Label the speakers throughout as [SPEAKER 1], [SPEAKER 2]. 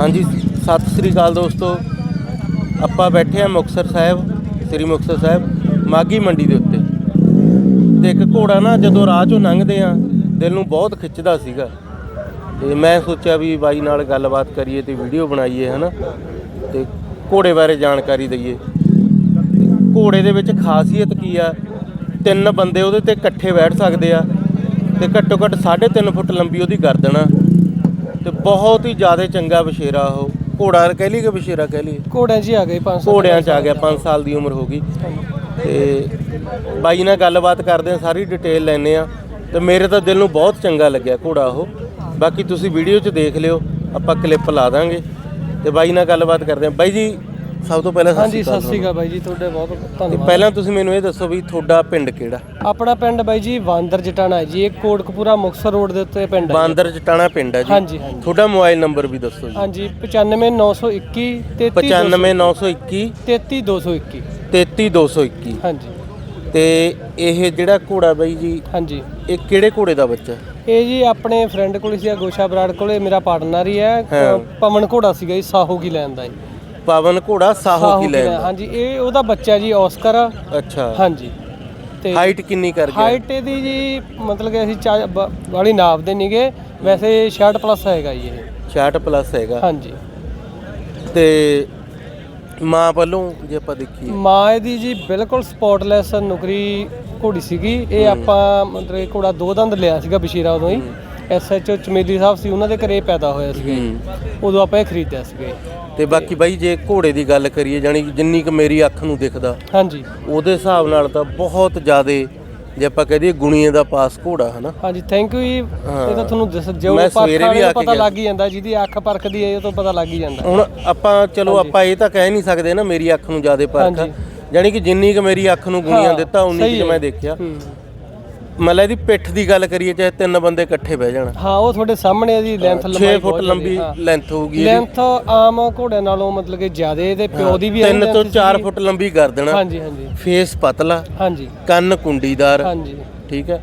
[SPEAKER 1] ਹਾਂਜੀ, ਸਤਿ ਸ੍ਰੀ ਅਕਾਲ ਦੋਸਤੋ। ਆਪਾਂ ਬੈਠੇ ਆ ਮੁਕਤਸਰ ਸਾਹਿਬ, ਸ੍ਰੀ ਮੁਕਤਸਰ ਸਾਹਿਬ ਮਾਗੀ ਮੰਡੀ ਦੇ ਉੱਤੇ। ਤੇ ਇੱਕ ਘੋੜਾ ਨਾ ਜਦੋਂ ਰਾਹ ਚੋਂ ਲੰਘਦੇ ਆ ਦਿਲ ਨੂੰ ਬਹੁਤ ਖਿੱਚਦਾ ਸੀਗਾ। ਤੇ ਮੈਂ ਸੋਚਿਆ ਵੀ ਬਾਈ ਨਾਲ ਗੱਲਬਾਤ ਕਰੀਏ ਤੇ ਵੀਡੀਓ ਬਣਾਈਏ, ਹਨਾ? ਤੇ ਘੋੜੇ ਬਾਰੇ ਜਾਣਕਾਰੀ ਦਈਏ। ਤੇ ਘੋੜੇ ਦੇ ਵਿੱਚ ਖਾਸੀਅਤ ਕੀ ਆ? ਤਿੰਨ ਬੰਦੇ ਉਹਦੇ ਤੇ ਇਕੱਠੇ ਬੈਠ ਸਕਦੇ ਆ। ਤੇ ਘੱਟੋ ਘੱਟ 3.5 ਫੁੱਟ ਲੰਬੀ ਉਹਦੀ ਗਰਦਨ ਆ। ਤੇ ਬਹੁਤ ਹੀ ਜ਼ਿਆਦਾ ਚੰਗਾ ਬਸ਼ੇਰਾ ਉਹ। ਘੋੜਾ ਕਹਿ ਲਈ ਕਿ ਬਸ਼ੇਰਾ ਕਹਿ ਲਈ
[SPEAKER 2] ਘੋੜਿਆਂ 'ਚ ਹੀ ਆ ਗਏ 500
[SPEAKER 1] ਘੋੜਿਆਂ 'ਚ ਆ ਗਿਆ 5 ਸਾਲ ਦੀ ਉਮਰ ਹੋ ਗਈ। ਤੇ ਬਾਈ ਨਾਲ ਗੱਲਬਾਤ ਕਰਦੇ ਆ ਸਾਰੀ ਡਿਟੇਲ ਲੈਣੇ ਆ ਤੇ ਮੇਰੇ ਤਾਂ ਦਿਲ ਨੂੰ ਬਹੁਤ ਚੰਗਾ ਲੱਗਿਆ ਘੋੜਾ ਉਹ। ਬਾਕੀ ਤੁਸੀਂ ਵੀਡੀਓ 'ਚ ਦੇਖ ਲਿਓ ਆਪਾਂ ਕਲਿੱਪ ਲਾ ਦਾਂਗੇ। ਤੇ ਬਾਈ ਨਾਲ ਗੱਲਬਾਤ ਕਰਦੇ ਆ ਬਾਈ ਜੀ ਸਭ ਤੋਂ ਪਹਿਲਾਂ
[SPEAKER 2] ਹਾਂਜੀ ਸਤਿ ਸ੍ਰੀ ਅਕਾਲ ਬਾਈ ਜੀ ਤੁਹਾਡੇ ਬਹੁਤ ਧੰਨਵਾਦ।
[SPEAKER 1] ਪਹਿਲਾਂ ਤੁਸੀਂ ਮੈਨੂੰ ਇਹ ਦੱਸੋ ਵੀ ਤੁਹਾਡਾ ਪਿੰਡ ਕਿਹੜਾ?
[SPEAKER 2] ਆਪਣਾ ਪਿੰਡ ਬਾਈ ਜੀ ਬਾਂਦਰ ਜਟਾਣਾ ਹੈ ਜੀ ਇਹ ਕੋਟਕਪੂਰਾ ਮੁਕਤਸਰ ਰੋਡ ਦੇ ਉੱਤੇ ਪਿੰਡ ਹੈ
[SPEAKER 1] ਬਾਂਦਰ ਜਟਾਣਾ ਪਿੰਡ ਹੈ ਜੀ।
[SPEAKER 2] ਹਾਂਜੀ ਹਾਂਜੀ।
[SPEAKER 1] ਤੁਹਾਡਾ ਮੋਬਾਈਲ ਨੰਬਰ ਵੀ ਦੱਸੋ ਜੀ।
[SPEAKER 2] ਹਾਂਜੀ 95921
[SPEAKER 1] 95921
[SPEAKER 2] 33221
[SPEAKER 1] 33221
[SPEAKER 2] ਹਾਂਜੀ।
[SPEAKER 1] ਤੇ ਇਹ ਜਿਹੜਾ ਘੋੜਾ ਬਾਈ ਜੀ
[SPEAKER 2] ਹਾਂਜੀ।
[SPEAKER 1] ਇਹ ਕਿਹੜੇ ਘੋੜੇ ਦਾ ਬੱਚਾ?
[SPEAKER 2] ਇਹ ਜੀ ਆਪਣੇ ਫਰੈਂਡ ਕੋਲ ਸੀ ਗੋਸ਼ਾ ਬਰਾੜ ਕੋਲੇ ਮੇਰਾ ਪਾਰਟਨਰ ਹੈ ਹਾਂ। ਪਵਨ ਘੋੜਾ ਸੀਗਾ ਜੀ ਸਾਹੋ ਕੀ ਲੈਣ ਦਾ ਜੀ।
[SPEAKER 1] ਪਵਨ ਘੋੜਾ ਸਾਹੋ ਕੀ
[SPEAKER 2] ਲੈਣ- ਹਾਂਜੀ ਇਹ ਉਹਦਾ ਬੱਚਾ ਜੀ ਔਸਕਰ।
[SPEAKER 1] ਅੱਛਾ।
[SPEAKER 2] ਹਾਂਜੀ। ਤੇ
[SPEAKER 1] ਹਾਈਟ ਕਿੰਨੀ ਕਰ ਗਿਆ?
[SPEAKER 2] ਹਾਈਟ ਇਹਦੀ ਜੀ ਮਤਲਬ ਕਿ ਅਸੀਂ ਚਾ- ਬ- ਵਾਲੀ ਨਾਪਦੇ ਨਹੀਂਗੇ। ਵੈਸੇ 66 ਪਲੱਸ ਹੈਗਾ ਜੀ ਇਹ।
[SPEAKER 1] 66 ਪਲੱਸ ਹੈਗਾ।
[SPEAKER 2] ਹਾਂਜੀ।
[SPEAKER 1] ਤੇ ਮਾਂ ਵੱਲੋਂ ਜੇ ਆਪਾਂ ਦੇਖੀਏ।
[SPEAKER 2] ਮਾਂ ਇਹਦੀ ਜੀ ਬਿਲਕੁਲ ਸਪੌਟਲੈਸ ਨੁਕਰੀ ਘੋੜੀ ਸੀਗੀ। ਇਹ ਆਪਾਂ ਮਤਲਬ ਇਹ ਘੋੜਾ ਦੋ ਦੰਦ ਲਿਆ ਸੀਗਾ ਬਸ਼ੀਰਾ ਉਦੋਂ ਹੀ। ਐਸਐਚਓ ਚਮੇਲੀ ਸਾਹਿਬ ਸੀ ਉਹਨਾਂ ਦੇ ਘਰੇ ਪੈਦਾ ਹੋਇਆ ਸੀਗਾ ਜੀ। ਉਦੋਂ ਆਪਾਂ ਇਹ ਖਰੀਦਿਆ ਸੀਗਾ ਜੀ।
[SPEAKER 1] ਤੇ ਬਾਕੀ ਬਾਈ ਜੇ ਘੋੜੇ ਦੀ ਗੱਲ ਕਰੀਏ ਜਾਨੀ ਕਿ ਜਿੰਨੀ ਕੁ ਮੇਰੀ ਅੱਖ ਨੂੰ ਦਿਖਦਾ
[SPEAKER 2] ਹਾਂਜੀ
[SPEAKER 1] ਉਹਦੇ ਹਿਸਾਬ ਨਾਲ ਤਾਂ ਬਹੁਤ ਜ਼ਿਆਦੇ ਜੇ ਆਪਾਂ ਕਹਦੇ ਗੁਣੀਏ ਦਾ ਪਾਸ ਘੋੜਾ ਹਨਾ
[SPEAKER 2] ਹਾਂਜੀ ਥੈਂਕ ਯੂ ਜੀ ਇਹ ਤਾਂ ਤੁਹਾਨੂੰ ਦੱਸ ਜੋ
[SPEAKER 1] ਮੈਂ ਸਵੇਰੇ ਵੀ ਆ ਕੇ
[SPEAKER 2] ਪਤਾ
[SPEAKER 1] ਗਿਆ
[SPEAKER 2] ਲੱਗ ਹੀ ਜਾਂਦਾ ਜਿਹਦੀ ਅੱਖ ਪਰਖਦੀ ਹੈ ਉਹ ਤੋਂ ਪਤਾ ਲੱਗ ਹੀ ਜਾਂਦਾ
[SPEAKER 1] ਹੁਣ ਆਪਾਂ ਚਲੋ ਆਪਾਂ ਇਹ ਤਾਂ ਕਹਿ ਨਹੀਂ ਸਕਦੇ ਨਾ ਮੇਰੀ ਅੱਖ ਨੂੰ ਜ਼ਿਆਦੇ ਪਰਖ
[SPEAKER 2] ਹਾਂਜੀ।
[SPEAKER 1] ਜਾਨੀ ਕਿ ਜਿੰਨੀ ਕੁ ਮੇਰੀ ਅੱਖ ਨੂੰ ਗੁਣੀਆਂ
[SPEAKER 2] ਹਾਂ,
[SPEAKER 1] ਦਿੱਤਾ ਉਨੀ
[SPEAKER 2] ਸਹੀ
[SPEAKER 1] ਕੁ
[SPEAKER 2] ਹੈ।
[SPEAKER 1] ਮੈਂ ਦੇਖਿਆ
[SPEAKER 2] ਹੂੰ।
[SPEAKER 1] ਮਤਲਬ ਇਹਦੀ ਪਿੱਠ ਦੀ ਗੱਲ ਕਰੀਏ ਚਾਹੇ ਤਿੰਨ ਬੰਦੇ ਇਕੱਠੇ ਬਹਿ ਜਾਣ।
[SPEAKER 2] ਹਾਂ ਉਹ ਤੁਹਾਡੇ ਸਾਹਮਣੇ ਇਹਦੀ ਲੈਂਥ
[SPEAKER 1] 6 ਫੁੱਟ ਲੰਬੀ ਲੈਂਥ ਹੋਊਗੀ ਇਹਦੀ।
[SPEAKER 2] ਲੈਂਥ ਆਮ ਘੋੜਿਆਂ ਨਾਲੋਂ ਮਤਲਬ ਕਿ ਜ਼ਿਆਦੇ ਇਹਦੇ ਪਿਓ ਦੀ ਵੀ
[SPEAKER 1] 3
[SPEAKER 2] length
[SPEAKER 1] ਤੋਂ 4
[SPEAKER 2] ਸੀਗੀ।
[SPEAKER 1] ਫੁੱਟ ਲੰਬੀ ਗਰਦਨ
[SPEAKER 2] ਹਾਂਜੀ ਹਾਂਜੀ।
[SPEAKER 1] ਫੇਸ ਪਤਲਾ
[SPEAKER 2] ਹਾਂਜੀ।
[SPEAKER 1] ਕੰਨ ਕੁੰਡੀਦਾਰ
[SPEAKER 2] ਹਾਂਜੀ।
[SPEAKER 1] ਠੀਕ ਹੈ?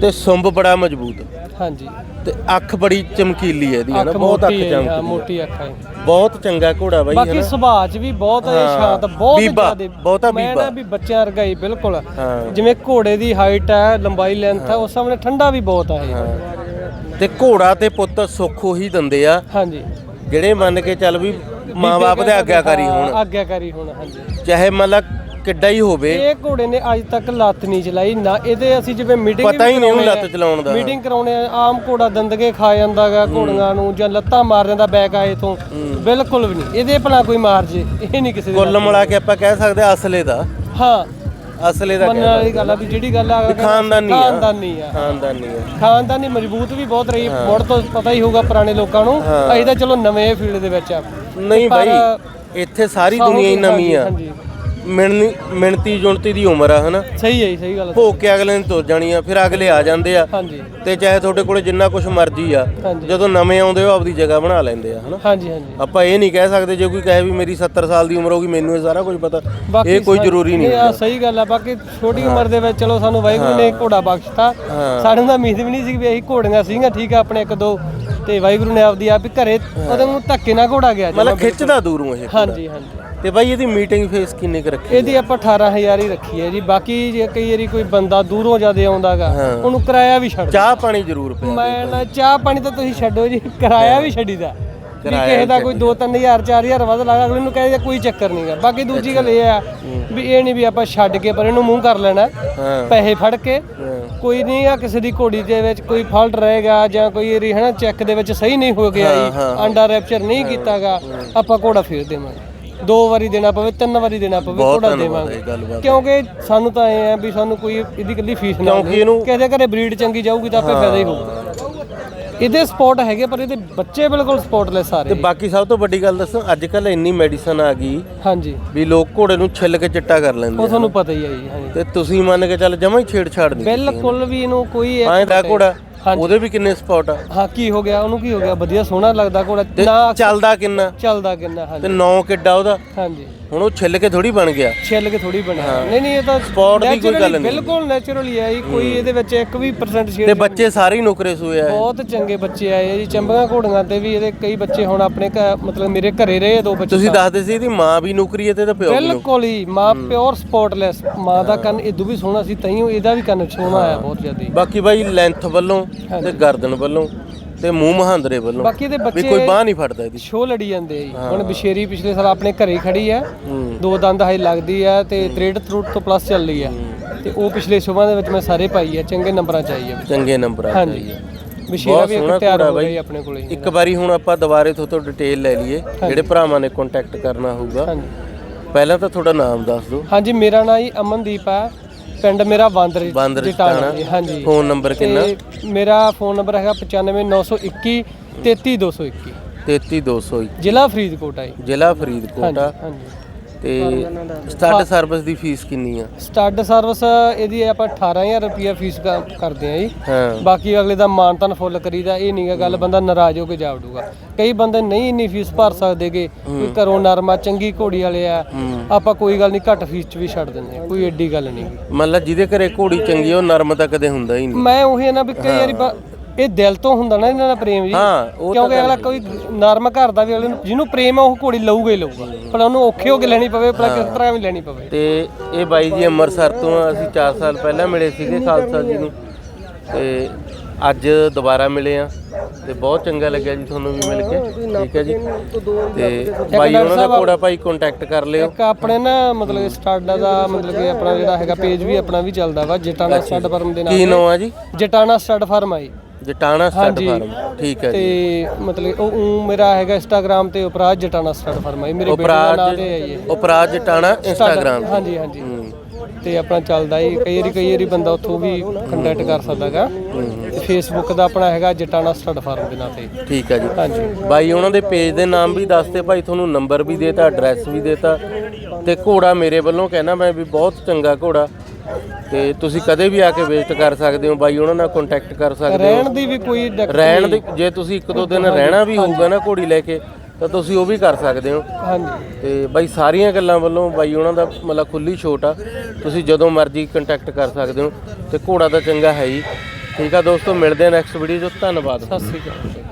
[SPEAKER 1] ਤੇ ਸੁੰਬ ਬੜਾ ਮਜ਼ਬੂਤ।
[SPEAKER 2] ਹਾਂਜੀ।
[SPEAKER 1] ਤੇ ਅੱਖ ਬੜੀ ਚਮਕੀਲੀ ਹੈ ਇਹਦੀ ਹੈ ਨਾ? ਬਹੁਤ ਅੱਖ
[SPEAKER 2] ਮੋਟੀ ਹੈ ਮੋਟੀ ਅੱਖ ਹੈ।
[SPEAKER 1] ਬਹੁਤ ਚੰਗਾ ਘੋੜਾ ਬਾਈ
[SPEAKER 2] ਬਾਕੀ ਸੁਭਾਅ ਚ ਵੀ ਬਹੁਤ ਇਹ ਸ਼ਾਂਤ ਬਹੁਤ ਜ਼ਿਆਦੇ
[SPEAKER 1] ਬਹੁਤਾ
[SPEAKER 2] ਮੈਂ
[SPEAKER 1] ਬੀਬਾ।
[SPEAKER 2] ਨਾ ਵੀ ਬੱਚਿਆਂ ਵਰਗਾ ਹੀ ਬਿਲਕੁਲ। ਜਿਵੇਂ ਘੋੜੇ ਦੀ ਹਾਈਟ ਹੈ ਲੰਬਾਈ ਲੈਂਥ ਹੈ ਉਸ ਸਾਹਮਣੇ ਠੰਡਾ ਵੀ ਬਹੁਤ ਹੈ।
[SPEAKER 1] ਤੇ ਘੋੜਾ ਤੇ ਪੁੱਤ ਸੁੱਖ ਉਹੀ ਦਿੰਦੇ ਆ।
[SPEAKER 2] ਹਾਂਜੀ।
[SPEAKER 1] ਜਿਹੜੇ ਮੰਨ ਕੇ ਚੱਲ ਵੀ ਮਾਂ-ਬਾਪ ਦੇ ਆਗਿਆਕਾਰੀ ਹੋਣ।
[SPEAKER 2] ਆਗਿਆਕਾਰੀ ਹੋਣ ਹਾਂਜੀ।
[SPEAKER 1] ਚਾਹੇ ਮਤਲਬ ਕਿੱਡਾ ਹੀ ਹੋਵੇ।
[SPEAKER 2] ਇਹ ਘੋੜੇ ਨੇ ਅੱਜ ਤੱਕ ਲੱਤ ਨਹੀਂ ਚਲਾਈ ਨਾ ਇਹਦੇ ਅਸੀਂ ਜਿਵੇਂ ਮੀਟਿੰਗ
[SPEAKER 1] ਪਤਾ ਹੀ ਨਹੀਂ ਉਹਨੂੰ ਲੱਤ ਚਲਾਉਣ ਦਾ।
[SPEAKER 2] ਮੀਟਿੰਗ ਕਰਾਉਣੇ ਆ, ਆਮ ਘੋੜਾ ਦੰਦਗੇ ਖਾ ਜਾਂਦਾਗਾ ਘੋੜੀਆਂ ਨੂੰ ਜਾਂ ਲੱਤਾਂ ਮਾਰ ਜਾਂਦਾ ਬੈਕ ਆਏ ਤੋਂ। ਬਿਲਕੁਲ ਵੀ ਨਹੀਂ। ਇਹਦੇ ਭਲਾ ਕੋਈ ਮਾਰ ਜੇ ਇਹ ਨਹੀਂ ਕਿਸੇ ਦੇ
[SPEAKER 1] ਕੁੱਲ ਮਿਲਾ ਕੇ ਆਪਾਂ ਕਹਿ ਸਕਦੇ ਅਸਲੇ ਦਾ।
[SPEAKER 2] ਹਾਂ।
[SPEAKER 1] ਅਸਲੇ ਦਾ
[SPEAKER 2] ਮੰਨਣ ਵਾਲੀ ਗੱਲ ਆ ਵੀ ਜਿਹੜੀ ਗੱਲ ਆ
[SPEAKER 1] ਖਾਨਦਾਨੀ ਆ।
[SPEAKER 2] ਖਾਨਦਾਨੀ ਆ।
[SPEAKER 1] ਖਾਨਦਾਨੀ ਆ।
[SPEAKER 2] ਖਾਨਦਾਨੀ ਮਜ਼ਬੂਤ ਵੀ ਬਹੁਤ ਰਹੀ ਬਹੁਤ ਤੋਂ ਪਤਾ ਹੀ ਹੋਊਗਾ ਪੁਰਾਣੇ ਲੋਕਾਂ ਨੂੰ। ਅਸੀਂ ਤਾਂ ਚਲੋ ਨਵੇਂ ਫੀਲਡ ਦੇ ਵਿੱਚ ਆ।
[SPEAKER 1] ਨਹੀਂ
[SPEAKER 2] ਪਰ
[SPEAKER 1] ਬਾਈ ਇੱਥੇ ਸਾਰੀ ਦੁਨੀਆ ਹੀ ਨਵੀਂ ਆ।
[SPEAKER 2] ਹਾਂਜੀ।
[SPEAKER 1] ਮਿਣਨੀ ਮਿਣਤੀ ਜੁਣਤੀ ਦੀ ਉਮਰ ਆ ਹਨਾ?
[SPEAKER 2] ਸਹੀ ਹੈ ਜੀ, ਸਹੀ ਗੱਲ ਆ।
[SPEAKER 1] ਭੋਗ ਕੇ ਅਗਲੇ ਨੇ ਤੁਰ ਜਾਣੀ ਆ ਫਿਰ ਅਗਲੇ ਆ ਜਾਂਦੇ ਆ।
[SPEAKER 2] ਹਾਂਜੀ।
[SPEAKER 1] ਤੇ ਚਾਹੇ ਤੁਹਾਡੇ ਕੋਲੇ ਜਿੰਨਾ ਕੁਝ ਮਰਜ਼ੀ ਆ
[SPEAKER 2] ਹਾਂਜੀ।
[SPEAKER 1] ਜਦੋਂ ਨਵੇਂ ਆਉਂਦੇ ਉਹ ਆਪਦੀ ਜਗ੍ਹਾ ਬਣਾ ਲੈਂਦੇ ਆ ਹਨਾ?
[SPEAKER 2] ਹਾਂਜੀ ਹਾਂਜੀ।
[SPEAKER 1] ਆਪਾਂ ਇਹ ਨਹੀਂ ਕਹਿ ਸਕਦੇ ਜੇ ਕੋਈ ਕਹੇ ਵੀ ਮੇਰੀ 70 ਸਾਲ ਦੀ ਉਮਰ ਹੋ ਗਈ ਮੈਨੂੰ ਇਹ ਸਾਰਾ ਕੁਝ ਪਤਾ। ਇਹ ਕੋਈ ਜ਼ਰੂਰੀ ਨਹੀਂ
[SPEAKER 2] ਆ ਸਹੀ ਗੱਲ ਆ ਬਾਕੀ ਛੋਟੀ ਉਮਰ ਦੇ ਵਿੱਚ ਚਲੋ ਸਾਨੂੰ ਵਾਹਿਗੁਰੂ ਨੇ ਘੋੜਾ ਬਖਸ਼ਤਾ।
[SPEAKER 1] ਹਾਂ।
[SPEAKER 2] ਸਾਨੂੰ ਤਾਂ ਉਮੀਦ ਵੀ ਨਹੀਂ ਸੀ ਵੀ ਅਸੀਂ ਘੋੜੀਆਂ ਸੀਗੀਆਂ ਠੀਕ ਆ ਆਪਣੇ ਇੱਕ ਦੋ। ਤੇ ਵਾਹਿਗੁਰੂ ਨੇ ਆਪਦੀ ਆਪ ਹੀ ਘਰੇ ਉਹਦੇ ਨੂੰ ਧੱਕੇ ਨਾਲ ਘੋੜਾ ਗਿਆ
[SPEAKER 1] ਮਤਲਬ ਖਿੱਚਦਾ ਦੂਰੋਂ ਇਹ
[SPEAKER 2] ਹਾਂਜੀ ਹਾਂਜੀ।
[SPEAKER 1] ਤੇ ਬਾਈ ਇਹਦੀ ਮੀਟਿੰਗ ਫੇਸ ਕਿੰਨੀ ਕੁ ਰੱਖੀ
[SPEAKER 2] ਇਹਦੀ ਆਪਾਂ 18000 ਹੀ ਰੱਖੀ ਹੈ ਜੀ। ਬਾਕੀ ਜੇ ਕਈ ਵਾਰੀ ਕੋਈ ਬੰਦਾ ਦੂਰੋਂ ਜ਼ਿਆਦਾ ਆਉਂਦਾਗਾ। ਉਹਨੂੰ ਕਿਰਾਇਆ ਵੀ ਛੱਡ
[SPEAKER 1] ਚਾਹ ਪਾਣੀ ਜ਼ਰੂਰ ਪਿਆ
[SPEAKER 2] ਮੈਂ ਨਾ ਚਾਹ ਪਾਣੀ ਤਾਂ ਤੁਸੀਂ ਛੱਡੋ ਜੀ ਕਿਰਾਇਆ ਵੀ ਛੱਡੀਦਾ। ਵੀ ਕਿਸੇ ਦਾ ਕੋਈ 2-3000 4000 ਵੱਧ ਲਾਗਾ ਅਗਲੇ ਨੂੰ ਕਹਿੰਦੇ ਕੋਈ ਚੱਕਰ ਨਹੀਂਗਾ ਬਾਕੀ ਦੂਜੀ ਗੱਲ ਇਹ ਆ ਵੀ ਇਹ ਨਹੀਂ ਵੀ ਆਪਾਂ ਛੱਡ ਕੇ ਪਰ ਇਹਨੂੰ ਮੂੰਹ ਕਰ ਲੈਣਾ। ਪੈਸੇ ਫੜ ਕੇ। ਕੋਈ ਨਹੀਂ ਆ ਕਿਸੇ ਦੀ ਘੋੜੀ ਦੇ ਵਿੱਚ ਕੋਈ ਫਾਲਟ ਰਹੇਗਾ ਜਾਂ ਕੋਈ ਰੀ ਹਨਾ ਚੈੱਕ ਦੇ ਵਿੱਚ ਸਹੀ ਨਹੀਂ ਹੋ ਗਿਆ ਜੀ। ਅੰਡਾ ਰੈਪਚਰ ਨਹੀਂ ਕੀਤਾਗਾ। ਆਪਾਂ ਘੋੜਾ ਫੇਰ ਦੇਵਾਂਗੇ। ਦੋ ਵਾਰੀ ਦੇਣਾ ਪਵੇ ਤਿੰਨ ਵਾਰੀ ਦੇਣਾ ਪਵੇ
[SPEAKER 1] ਬਹੁਤ ਧੰਨਵਾਦ
[SPEAKER 2] ਦੇਵਾਂਗੇ।
[SPEAKER 1] ਇਹ ਗੱਲਬਾਤ
[SPEAKER 2] ਕਿਉਂਕਿ ਸਾਨੂੰ ਤਾਂ ਐ ਆ ਵੀ ਸਾਨੂੰ ਕੋਈ ਇਹਦੀ ਕੱਲੀ ਫੀਸ ਨਾ
[SPEAKER 1] ਕਿਉਂਕਿ ਇਹਨੂੰ
[SPEAKER 2] ਕਿਸੇ ਦੇ ਘਰੇ ਬਰੀਡ ਚੰਗੀ ਜਾਊਗੀ ਤਾਂ ਆਪੇ ਫਾਇਦਾ ਹੀ ਹੋਊਗਾ। ਇਹਦੇ ਸਪੋਰਟ ਹੈਗੇ ਪਰ ਇਹਦੇ ਬੱਚੇ ਬਿਲਕੁਲ ਸਪੋਰਟਲੈਸ
[SPEAKER 1] ਤੇ
[SPEAKER 2] ਸਾਰੇ
[SPEAKER 1] ਬਾਕੀ ਸਭ ਤੋਂ ਵੱਡੀ ਗੱਲ ਦੱਸਾਂ ਅੱਜ ਕੱਲ ਇੰਨੀ ਮੈਡੀਸਨ ਆ ਗਈ
[SPEAKER 2] ਹਾਂਜੀ।
[SPEAKER 1] ਵੀ ਲੋਕ ਘੋੜੇ ਨੂੰ ਛਿੱਲ ਕੇ ਚਿੱਟਾ ਕਰ ਲੈਂਦੇ
[SPEAKER 2] ਉਹ
[SPEAKER 1] ਆ।
[SPEAKER 2] ਤੁਹਾਨੂੰ ਪਤਾ ਹੀ ਹੈ ਜੀ ਹਾਂਜੀ।
[SPEAKER 1] ਤੇ ਤੁਸੀਂ ਮੰਨ ਕੇ ਚੱਲ ਜਮਾਂ ਹੀ ਛੇੜਛਾੜ ਨਹੀਂ
[SPEAKER 2] ਬਿਲਕੁਲ ਵੀ ਇਹਨੂੰ ਕੋਈ ਇਹ-
[SPEAKER 1] ਐਂ ਦਾ ਘੋੜਾ
[SPEAKER 2] ਹਾਂਜੀ।
[SPEAKER 1] ਉਹਦੇ ਵੀ ਕਿੰਨੇ ਸਪੌਟ ਆ?
[SPEAKER 2] ਹਾਂ ਕੀ ਹੋ ਗਿਆ? ਉਹਨੂੰ ਕੀ ਹੋ ਗਿਆ? ਵਧੀਆ ਸੋਹਣਾ ਲੱਗਦਾ ਘੋੜਾ।
[SPEAKER 1] ਤੇ
[SPEAKER 2] ਨਾ
[SPEAKER 1] ਚੱਲਦਾ ਕਿੰਨਾ?
[SPEAKER 2] ਚੱਲਦਾ ਕਿੰਨਾ ਹਾਂਜੀ।
[SPEAKER 1] ਤੇ ਨੌ ਕਿੱਡਾ ਉਹਦਾ?
[SPEAKER 2] ਹਾਂਜੀ।
[SPEAKER 1] ਹੁਣ ਉਹ ਛਿੱਲ ਕੇ ਥੋੜੀ ਬਣ ਗਿਆ।
[SPEAKER 2] ਛਿੱਲ ਕੇ ਥੋੜੀ ਬਣਿਆ। ਨਹੀਂ ਨਹੀਂ ਇਹ ਤਾਂ
[SPEAKER 1] Sport ਦੀ ਕੋਈ ਗੱਲ
[SPEAKER 2] naturally,
[SPEAKER 1] ਨਹੀਂ।
[SPEAKER 2] ਬਿਲਕੁਲ ਨੇਚਰਲੀ ਹੈ ਜੀ ਕੋਈ ਇਹਦੇ ਵਿੱਚ ਇੱਕ ਵੀ ਪਰਸੈਂਟ
[SPEAKER 1] ਤੇ
[SPEAKER 2] ਸ਼ੇਅਰ
[SPEAKER 1] ਬੱਚੇ ਸਾਰੇ ਹੀ ਨੁਕਰੇ ਸੂਏ ਆ
[SPEAKER 2] ਬਹੁਤ ਚੰਗੇ ਬੱਚੇ ਆਏ ਆ ਜੀ ਚੰਬੀਆਂ ਘੋੜੀਆਂ ਤੇ ਵੀ ਇਹਦੇ ਕਈ ਬੱਚੇ ਹੁਣ ਆਪਣੇ ਘਰ ਮਤਲਬ ਮੇਰੇ ਘਰੇ ਰਹੇ ਦੋ ਬੱਚੇ
[SPEAKER 1] ਤੁਸੀਂ ਦੱਸਦੇ ਸੀ ਇਹਦੀ ਮਾਂ ਵੀ ਨੌਕਰੀ ਹੈ ਤੇ ਇਹਦਾ ਪਿਓ ਵੀ ਨੌਕਰੀ।
[SPEAKER 2] ਬਿਲਕੁਲ ਹੀ ਮਾਂ ਪਿਓਰ ਸਪੋਰਟਲੈਸ ਮਾਂ ਦਾ ਕੰਨ ਇਦੋਂ ਵੀ ਸੋਹਣਾ ਸੀ ਤਈਓ ਇਹਦਾ ਵੀ ਕੰਨ ਸੋਹਣਾ ਆਇਆ ਬਹੁਤ ਜ਼ਿਆਦਾ।
[SPEAKER 1] ਬਾਕੀ ਬਾਈ ਲੈਂਥ ਵੱਲੋਂ ਤੇ ਗਰਦਨ ਵੱਲੋਂ ਤੇ ਮੂੰਹ ਮਹਾਂਦਰੇ ਵੱਲੋਂ।
[SPEAKER 2] ਬਾਕੀ ਇਹਦੇ
[SPEAKER 1] ਵੀ
[SPEAKER 2] ਬੱਚੇ
[SPEAKER 1] ਕੋਈ ਬਾਹ ਨਹੀਂ ਫੜਦਾ ਇਹਦੀ।
[SPEAKER 2] ਸ਼ੋ ਲੜੀ ਜਾਂਦੇ ਆ ਜੀ। ਹੁਣ ਬਸ਼ੇਰੀ ਪਿਛਲੇ ਸਾਲ ਆਪਣੇ ਘਰੇ ਖੜੀ ਹੈ
[SPEAKER 1] ਹੂੰ।
[SPEAKER 2] ਦੋ ਦੰਦ ਹਾਈ ਲੱਗਦੀ ਹੈ ਤੇ 63 ਤਰੂਟ ਤੋਂ ਪਲੱਸ ਚੱਲ ਰਹੀ ਹੈ। ਤੇ ਉਹ ਪਿਛਲੇ ਸ਼ੋਆਂ ਦੇ ਵਿੱਚ ਮੈਂ ਸਾਰੇ ਪਾਈ ਹੈ ਚੰਗੇ ਨੰਬਰਾਂ ਚ ਆਈ ਹੈ
[SPEAKER 1] ਚੰਗੇ ਨੰਬਰਾਂ
[SPEAKER 2] ਹਾਂਜੀ। ਬਸ਼ੇਰਾ ਵੀ ਇੱਕ ਤਿਆਰ ਹੋ। ਗਈ ਆਪਣੇ ਕੋਲੇ।
[SPEAKER 1] ਇੱਕ ਵਾਰੀ ਹੁਣ ਆਪਾਂ ਦੁਬਾਰੇ ਤੋਂ ਤੋਂ ਡਿਟੇਲ ਲੈ ਲਈਏ ਜਿਹੜੇ ਭਰਾਵਾਂ ਨੇ ਕੰਟੈਕਟ ਕਰਨਾ ਹੋਊਗਾ।
[SPEAKER 2] ਹਾਂਜੀ।
[SPEAKER 1] ਪਹਿਲਾਂ ਤਾਂ ਤੁਹਾਡਾ ਨਾਮ ਦੱਸ ਦਿਓ।
[SPEAKER 2] ਹਾਂਜੀ ਮੇਰਾ ਨਾਮ ਜੀ ਅਮਨਦੀਪ ਹੈ ਪਿੰਡ ਮੇਰਾ ਬਾਂਦਰ
[SPEAKER 1] ਬਾਂਦਰ
[SPEAKER 2] ਜਟਾਣਾ। ਜੀ, ਹਾਂਜੀ।
[SPEAKER 1] ਫੋਨ ਨੰਬਰ ਕਿੰਨਾ?
[SPEAKER 2] ਤੇ ਮੇਰਾ ਫੋਨ ਨੰਬਰ ਹੈਗਾ 95921 33221
[SPEAKER 1] 33200
[SPEAKER 2] ਜ਼ਿਲ੍ਹਾ ਫਰੀਦਕੋਟ ਹੈ।
[SPEAKER 1] ਜ਼ਿਲ੍ਹਾ ਫਰੀਦਕੋਟ ਆ।
[SPEAKER 2] ਹਾਂਜੀ।
[SPEAKER 1] ਤੇ ਸਟਾਰਟ ਸਰਵਿਸ ਦੀ ਫੀਸ ਕਿੰਨੀ ਆ?
[SPEAKER 2] ਸਟਾਰਟ ਸਰਵਿਸ ਇਹਦੀ ਆਪਾਂ 18000 ਰੁਪਿਆ ਫੀਸ ਕ- ਕਰਦੇ ਆ ਜੀ।
[SPEAKER 1] ਹਾਂ।
[SPEAKER 2] ਬਾਕੀ ਅਗਲੇ ਦਾ ਮਾਨਤਨ ਫੁੱਲ ਕਰੀਦਾ ਇਹ ਨਹੀਂਗਾ ਗੱਲ ਬੰਦਾ ਨਾਰਾਜ਼ ਹੋ ਕੇ ਜਾ ਵੜੂਗਾ ਕਈ ਬੰਦੇ ਨਹੀਂ ਇੰਨੀ ਫੀਸ ਭਰ ਸਕਦੇਗੇ ਕੋਈ ਘਰੋਂ ਨਰਮਾ ਚੰਗੀ ਘੋੜੀ ਵਾਲੇ ਆ ਆਪਾਂ ਕੋਈ ਗੱਲ ਨਹੀਂ ਘੱਟ ਫੀਸ ਚ ਵੀ ਛੱਡ ਦਿੰਦੇ ਆ ਕੋਈ ਐਡੀ ਗੱਲ ਨਹੀਂ
[SPEAKER 1] ਮੰਨ ਲਾ ਜਿਹਦੇ ਘਰੇ ਘੋੜੀ ਚੰਗੀ ਉਹ ਨਰਮ ਤਾਂ ਕਦੇ ਹੁੰਦਾ ਹੀ ਨਹੀਂ।
[SPEAKER 2] ਮੈਂ ਉਹੀ ਆ ਨਾ ਵੀ ਕਈ ਵਾਰੀ ਇਹ ਦਿਲ ਤੋਂ ਹੁੰਦਾ ਨਾ ਇਹਨਾਂ ਦਾ ਪ੍ਰੇਮ ਜੀ।
[SPEAKER 1] ਹਾਂ ਉਹ
[SPEAKER 2] ਕਿਉਂਕਿ ਅਗਲਾ ਕੋਈ ਨਰਮ ਘਰ ਦਾ ਵੀ ਅਗਲੇ ਨੂੰ ਜਿਹਨੂੰ ਪ੍ਰੇਮ ਆ ਉਹ ਘੋੜੀ ਲਊਗਾ ਹੀ ਲਊਗਾ। ਪਰ ਉਹਨੂੰ ਔਖੇ ਹੋ ਕੇ ਲੈਣੀ ਪਵੇ ਪਰ ਕਿਸ ਤਰ੍ਹਾਂ ਵੀ ਲੈਣੀ ਪਵੇ।
[SPEAKER 1] ਤੇ ਇਹ ਬਾਈ ਜੀ ਅੰਮ੍ਰਿਤਸਰ ਤੋਂ ਆ, ਅਸੀਂ 4 ਸਾਲ ਪਹਿਲਾਂ ਮਿਲੇ ਸੀਗੇ ਖਾਲਸਾ ਜੀ ਨੂੰ। ਤੇ ਅੱਜ ਦੁਬਾਰਾ ਮਿਲੇ ਆ। ਤੇ ਬਹੁਤ ਚੰਗਾ ਲੱਗਿਆ ਜੀ ਤੁਹਾਨੂੰ ਵੀ ਮਿਲ ਕੇ। ਠੀਕ ਹੈ ਜੀ। ਤੇ ਬਾਈ ਉਹਨਾਂ ਦਾ ਕੋੜਾ ਭਾਈ ਕੰਟੈਕਟ ਕਰ ਲਿਓ।
[SPEAKER 2] ਇੱਕ ਆਪਣੇ ਨਾ ਮਤਲਬ ਸਟਾਰਟ ਦਾ ਮਤਲਬ ਕਿ ਆਪਣਾ ਜਿਹੜਾ ਹੈਗਾ ਪੇਜ ਵੀ ਆਪਣਾ ਵੀ ਚੱਲਦਾ ਵਾ ਜਟਾਣਾ ਸਟੱਡ ਫਾਰਮ ਦੇ
[SPEAKER 1] ਕੀ ਨਾਮ ਆ ਜੀ?
[SPEAKER 2] ਜਟਾਣਾ ਸਟੱਡ ਫਾਰਮ ਆਈ
[SPEAKER 1] ਜਟਾਣਾ ਸਟੱਡ ਫਾਰਮ। ਠੀਕ ਹੈ ਜੀ।
[SPEAKER 2] ਤੇ ਮਤਲਬ ਉਹ ਊਂ ਮੇਰਾ ਹੈਗਾ ਇੰਸਟਾਗ੍ਰam ਤੇ ਉਪਰਾਜ ਜਟਾਣਾ ਸਟੱਡ ਫਾਰਮ ਆਈ ਮੇਰੇ ਬੇਟੇ ਦਾ ਨਾਮ ਤੇ ਹੈ ਇਹ।
[SPEAKER 1] ਉਪਰਾਜ ਜਟਾਣਾ ਇੰਸਟਾਗ੍ਰਾਮ।
[SPEAKER 2] ਹਾਂਜੀ ਹਾਂਜੀ। ਤੇ ਆਪਣਾ ਚੱਲਦਾ ਈ ਕਈ ਵਾਰੀ ਕਈ ਵਾਰੀ ਬੰਦਾ ਉੱਥੋਂ ਵੀ ਕੰਟੈਕਟ ਕਰ ਸਕਦਾਗਾ ਤੇ ਫੇਸਬੁੱਕ ਦਾ ਆਪਣਾ ਹੈਗਾ ਜਟਾਣਾ ਸਟੱਡ ਫਾਰਮ ਦੇ ਨਾਂ ਤੇ।
[SPEAKER 1] ਠੀਕ ਹੈ ਜੀ।
[SPEAKER 2] ਹਾਂਜੀ।
[SPEAKER 1] ਬਾਈ ਉਹਨਾਂ ਦੇ ਪੇਜ ਦੇ ਨਾਮ ਵੀ ਦੱਸਦੇ ਭਾਈ ਤੁਹਾਨੂੰ ਨੰਬਰ ਵੀ ਦੇਤਾ ਐਡਰੈਸ ਵੀ ਦੇਤਾ। ਤੇ ਘੋੜਾ ਮੇਰੇ ਵੱਲੋਂ ਕਹਿਣਾ ਮੈਂ ਵੀ ਬਹੁਤ ਚੰਗਾ ਘੋੜਾ। ਤੇ ਤੁਸੀਂ ਕਦੇ ਵੀ ਆ ਕੇ ਵਿਜ਼ਿਟ ਕਰ ਸਕਦੇ ਹੋ ਬਾਈ ਉਹਨਾਂ ਨਾਲ ਕੰਟੈਕਟ ਕਰ ਸਕਦੇ ਹੋ।
[SPEAKER 2] ਰਹਿਣ ਦੀ ਵੀ ਕੋਈ ਦਿੱਕਤ
[SPEAKER 1] ਰਹਿਣ ਦੇ ਜੇ ਤੁਸੀਂ ਇੱਕ ਦੋ ਦਿਨ ਰਹਿਣਾ ਵੀ ਹੋਊਗਾ ਨਾ ਘੋੜੀ ਲੈ ਕੇ ਤਾਂ ਤੁਸੀਂ ਉਹ ਵੀ ਕਰ ਸਕਦੇ ਹੋ।
[SPEAKER 2] ਹਾਂਜੀ।
[SPEAKER 1] ਤੇ ਬਾਈ ਸਾਰੀਆਂ ਗੱਲਾਂ ਵੱਲੋਂ ਬਾਈ ਉਹਨਾਂ ਦਾ ਮਤਲਬ ਖੁੱਲੀ ਛੋਟ ਆ। ਤੁਸੀਂ ਜਦੋਂ ਮਰਜ਼ੀ ਕੰਟੈਕਟ ਕਰ ਸਕਦੇ ਹੋ। ਤੇ ਘੋੜਾ ਤਾਂ ਚੰਗਾ ਹੈ ਹੀ। ਠੀਕ ਆ ਦੋਸਤੋ ਮਿਲਦੇ ਆ ਨੈਕਸਟ ਵੀਡੀਓ 'ਚ। ਧੰਨਵਾਦ।
[SPEAKER 2] ਸਤਿ ਸ੍ਰੀ ਅਕਾਲ।